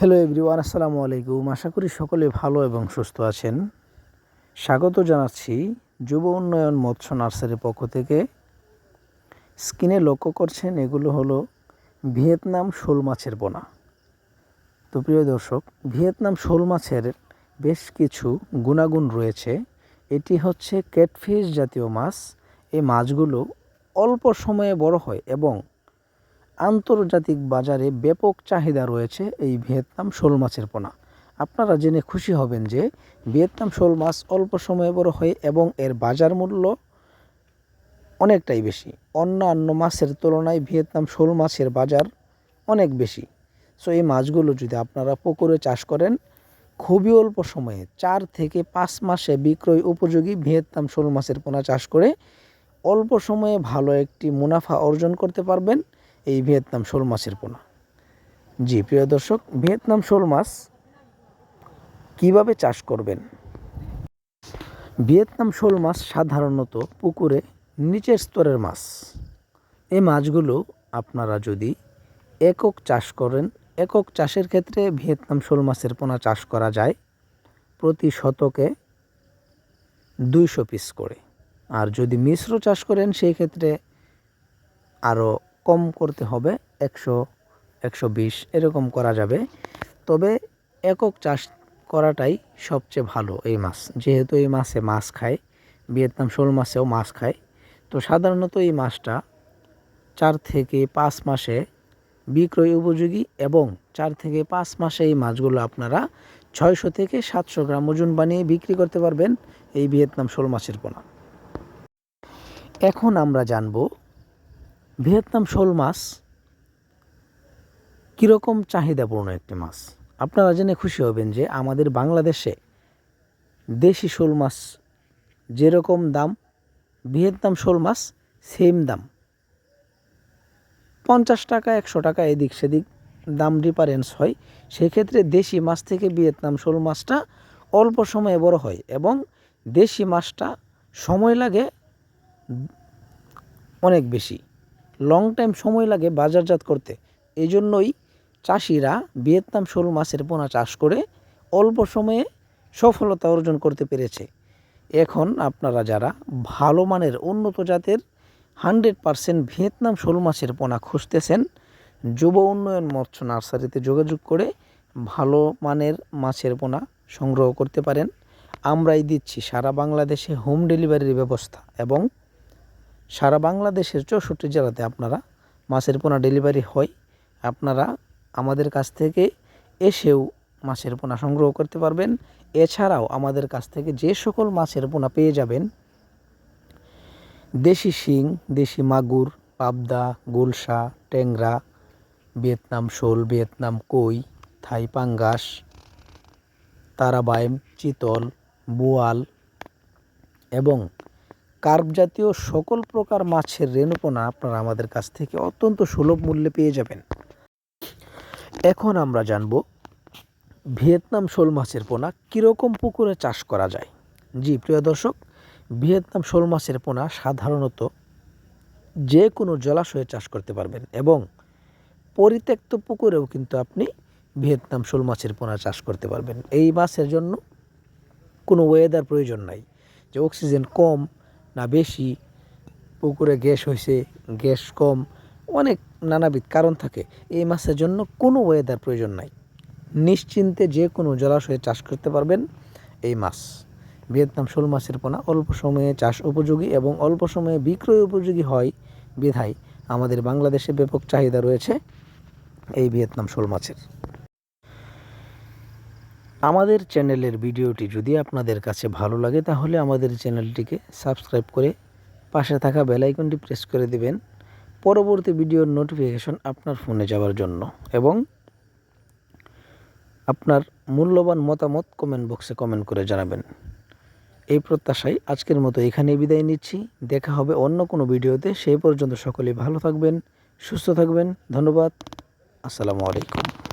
Hello everyone, আসসালামু আলাইকুম। আশা করি সকলে ভালো এবং সুস্থ আছেন। স্বাগত জানাচ্ছি যুব উন্নয়ন মৎস্য নার্সারির পক্ষ থেকে। স্কিনে লক্ষ্য করছেন এগুলো হলো ভিয়েতনাম শোল মাছের বোনা। তো প্রিয় দর্শক, ভিয়েতনাম শোল মাছের বেশ কিছু গুণাগুণ রয়েছে। এটি হচ্ছে ক্যাটফিশ জাতীয় মাছ। এই মাছগুলো অল্প সময়ে বড় হয় এবং আন্তর্জাতিক বাজারে ব্যাপক চাহিদা রয়েছে এই ভিয়েতনাম শোল মাছের পোনা। আপনারা জেনে খুশি হবেন যে ভিয়েতনাম শোল মাছ অল্প সময়ে বড় হয় এবং এর বাজার মূল্য অনেকটাই বেশি। অন্যান্য মাছের তুলনায় ভিয়েতনাম শোল মাছের বাজার অনেক বেশি। সো এই মাছগুলো যদি আপনারা পুকুরে চাষ করেন, খুবই অল্প সময়ে চার থেকে পাঁচ মাসে বিক্রয় উপযোগী ভিয়েতনাম শোল মাছের পোনা চাষ করে অল্প সময়ে ভালো একটি মুনাফা অর্জন করতে পারবেন। এই ভিয়েতনাম শোল মাছের পোনা। জি, প্রিয় দর্শক, ভিয়েতনাম শোল মাছ কীভাবে চাষ করবেন? ভিয়েতনাম শোল মাছ সাধারণত পুকুরে নিচের স্তরের মাছ। এই মাছগুলো আপনারা যদি একক চাষ করেন, একক চাষের ক্ষেত্রে ভিয়েতনাম শোল মাছের পোনা চাষ করা যায় প্রতি শতকে দুইশো পিস করে। আর যদি মিশ্র চাষ করেন, সেই ক্ষেত্রে আরও কম করতে হবে, একশো একশো বিশ, এরকম করা যাবে। তবে একক চাষ করাটাই সবচেয়ে ভালো এই মাছ। যেহেতু এই মাছে মাছ খায়, ভিয়েতনাম শোল মাছেও মাছ খায়, তো সাধারণত এই মাছটা চার থেকে পাঁচ মাসে বিক্রয় উপযোগী এবং চার থেকে পাঁচ মাসে এই মাছগুলো আপনারা ছয়শো থেকে সাতশো গ্রাম ওজন বানিয়ে বিক্রি করতে পারবেন এই ভিয়েতনাম শোল মাছের পোনা। এখন আমরা জানব ভিয়েতনাম শোল মাছ কীরকম চাহিদাপূর্ণ একটি মাছ? আপনারা জেনে খুশি হবেন যে আমাদের বাংলাদেশে দেশি শোল মাছ যেরকম দাম, ভিয়েতনাম শোল মাছ সেম দাম। পঞ্চাশ টাকা, একশো টাকা, এদিক সেদিক দাম ডিফারেন্স হয়। সেক্ষেত্রে দেশি মাছ থেকে ভিয়েতনাম শোল মাছটা অল্প সময়ে বড় হয় এবং দেশি মাছটা সময় লাগে অনেক বেশি। লং টাইম সময় লাগে বাজারজাত করতে। এই জন্যই চাষিরা ভিয়েতনাম শোল মাছের পোনা চাষ করে অল্প সময়ে সফলতা অর্জন করতে পেরেছে। এখন আপনারা যারা ভালো মানের উন্নত জাতের হান্ড্রেড পারসেন্ট ভিয়েতনাম শোল মাছের পোনা খুঁজতেছেন, যুব উন্নয়ন মৎস্য নার্সারিতে যোগাযোগ করে ভালো মানের মাছের পোনা সংগ্রহ করতে পারেন। আমরাই দিচ্ছি সারা বাংলাদেশে হোম ডেলিভারির ব্যবস্থা এবং সারা বাংলাদেশের চৌষট্টি জেলাতে আপনারা মাছের পোনা ডেলিভারি হয়। আপনারা আমাদের কাছ থেকে এসেও মাছের পোনা সংগ্রহ করতে পারবেন। এছাড়াও আমাদের কাছ থেকে যে সকল মাছের পোনা পেয়ে যাবেন, দেশি শিং, দেশি মাগুর, পাবদা গুলশা ট্যাংরা, ভিয়েতনাম শোল, ভিয়েতনাম কই, থাই পাঙ্গাস, তারাবাইম, চিতল, বোয়াল এবং কার্প জাতীয় সকল প্রকার মাছের রেণুপোনা আপনারা আমাদের কাছ থেকে অত্যন্ত সুলভ মূল্যে পেয়ে যাবেন। এখন আমরা জানব ভিয়েতনাম শোল মাছের পোনা কীরকম পুকুরে চাষ করা যায়। জি, প্রিয় দর্শক, ভিয়েতনাম শোল মাছের পোনা সাধারণত যে কোনো জলাশয়ে চাষ করতে পারবেন এবং পরিত্যক্ত পুকুরেও কিন্তু আপনি ভিয়েতনাম শোল মাছের পোনা চাষ করতে পারবেন। এই মাছের জন্য কোনো ওয়েদার প্রয়োজন নাই। যে অক্সিজেন কম না বেশি, পুকুরে গ্যাস হয়েছে গ্যাস কম, অনেক নানাবিধ কারণ থাকে। এই মাছের জন্য কোনো ওয়েদার প্রয়োজন নাই। নিশ্চিন্তে যে কোনো জলাশয়ে চাষ করতে পারবেন এই মাছ। ভিয়েতনাম শোল মাছের পোনা অল্প সময়ে চাষ উপযোগী এবং অল্প সময়ে বিক্রয় উপযোগী হয় বিধায় আমাদের বাংলাদেশে ব্যাপক চাহিদা রয়েছে এই ভিয়েতনাম শোল মাছের। আমাদের চ্যানেলের ভিডিওটি যদি আপনাদের কাছে ভালো লাগে, তাহলে আমাদের চ্যানেলটিকে সাবস্ক্রাইব করে পাশে থাকা বেলাইকনটি প্রেস করে দিবেন। পরবর্তী ভিডিওর নোটিফিকেশন আপনার ফোনে যাওয়ার জন্য এবং আপনার মূল্যবান মতামত কমেন্ট বক্সে কমেন্ট করে জানাবেন। এই প্রত্যাশায় আজকের মতো এখানেই বিদায় নিচ্ছি। দেখা হবে অন্য কোনো ভিডিওতে। সেই পর্যন্ত সকলে ভালো থাকবেন, সুস্থ থাকবেন। ধন্যবাদ। আসসালামু আলাইকুম।